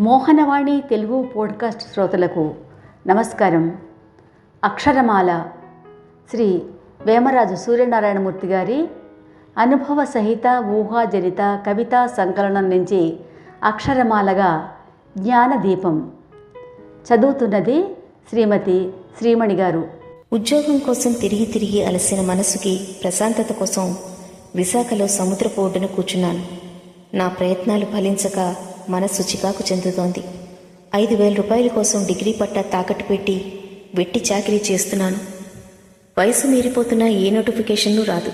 Mohanavani Telugu podcast శ్రోతలకు నమస్కారం. అక్షరమాల శ్రీ వేమరాజు సూర్యనారాయణమూర్తి గారి అనుభవ సహిత ఊహాజనిత కవితా సంకలనం నుంచి అక్షరమాలగా జ్ఞానదీపం చదువుతున్నది శ్రీమతి శ్రీమణి గారు. ఉద్యోగం కోసం తిరిగి తిరిగి అలసిన మనసుకి ప్రశాంతత కోసం విశాఖలో సముద్రపు ఒడ్డున కూర్చున్నాను. నా ప్రయత్నాలు ఫలించక మనస్సు చికాకు చెందుతోంది. ఐదు వేల రూపాయల కోసం డిగ్రీ పట్టా తాకట్టు పెట్టి వెట్టి చాకరీ చేస్తున్నాను. వయసు మీరిపోతున్న ఏ నోటిఫికేషన్లు రాదు.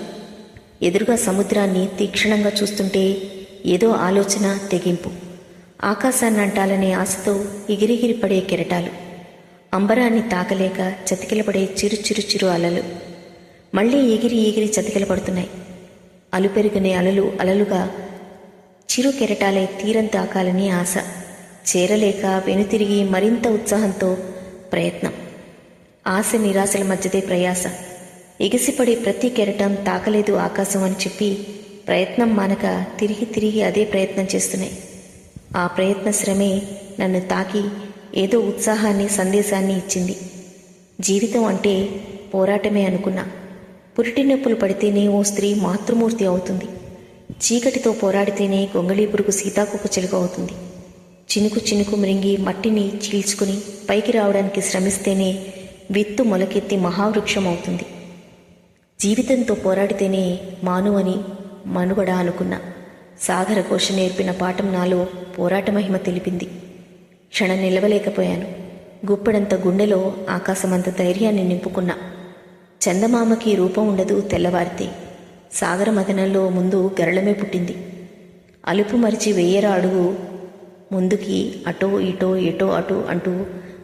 ఎదురుగా సముద్రాన్ని తీక్షణంగా చూస్తుంటే ఏదో ఆలోచన తెగింపు. ఆకాశాన్ని అంటాలనే ఆశతో ఎగిరిగిరి పడే కెరటాలు. అంబరాన్ని తాకలేక చతికిలపడే చిరు చిరు చిరు అలలు. మళ్ళీ ఎగిరి ఎగిరి చతికిల పడుతున్నాయి అలుపెరుగునే అలలు అలలుగా చిరు కెరటాలే తీరం తాకాలని ఆశ. చేరలేక వెనుతిరిగి మరింత ఉత్సాహంతో ప్రయత్నం. ఆశ నిరాశల మధ్యదే ప్రయాస. ఎగిసిపడే ప్రతి కెరటం తాకలేదు ఆకాశం అని చెప్పి ప్రయత్నం మానక తిరిగి తిరిగి అదే ప్రయత్నం చేస్తున్నాయి. ఆ ప్రయత్న శ్రమే నన్ను తాకి ఏదో ఉత్సాహాన్ని సందేశాన్ని ఇచ్చింది. జీవితం అంటే పోరాటమే అనుకున్నా. పురిటి నొప్పులు పడితేనే ఓ స్త్రీ మాతృమూర్తి అవుతుంది. చీకటితో పోరాడితేనే గొంగళీ పురుగు సీతాకొక చిలుక అవుతుంది. చినుకు చినుకు మృంగి మట్టిని చీల్చుకుని పైకి రావడానికి శ్రమిస్తేనే విత్తు మొలకెత్తి మహావృక్షం అవుతుంది. జీవితంతో పోరాడితేనే మాను అని మనుగడ అనుకున్న సాగర ఘోష నేర్పిన పాఠం నాలో పోరాట మహిమ తెలిపింది. క్షణం నిలవలేకపోయాను. గుప్పెడంత గుండెలో ఆకాశమంత ధైర్యాన్ని నింపుకున్నా చందమామకి రూపం ఉండదు తెల్లవారితే. సాగర మదనంలో ముందు గరళమే పుట్టింది. అలుపు మరిచి వెయ్యర అడుగు ముందుకి అటో ఇటో ఎటో అటు అంటూ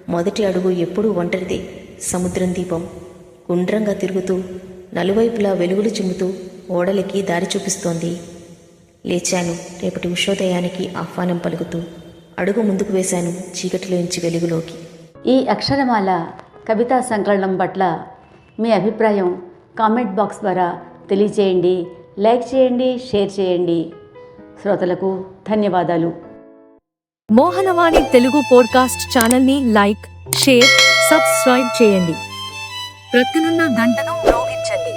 మొదటి అడుగు ఎప్పుడూ ఒంటరిదే సముద్రం దీపం. గుండ్రంగా తిరుగుతూ నలువైపులా వెలుగులు చిమ్ముతూ ఓడలకి దారి చూపిస్తోంది. లేచాను రేపటి ఉషోదయానికి ఆహ్వానం పలుకుతూ అడుగు ముందుకు వేశాను చీకటిలోంచి వెలుగులోకి. ఈ అక్షరమాల కవితా సంకలనం పట్ల మీ అభిప్రాయం కామెంట్ బాక్స్ ద్వారా తెలియచేయండి లైక్ చేయండి షేర్ చేయండి. శ్రోతలకు ధన్యవాదాలు. మోహనవాణి తెలుగు పోడ్కాస్ట్ ఛానల్ని లైక్ షేర్ సబ్స్క్రైబ్ చేయండి. ప్రక్కనున్న గంటను మ్రోగించండి.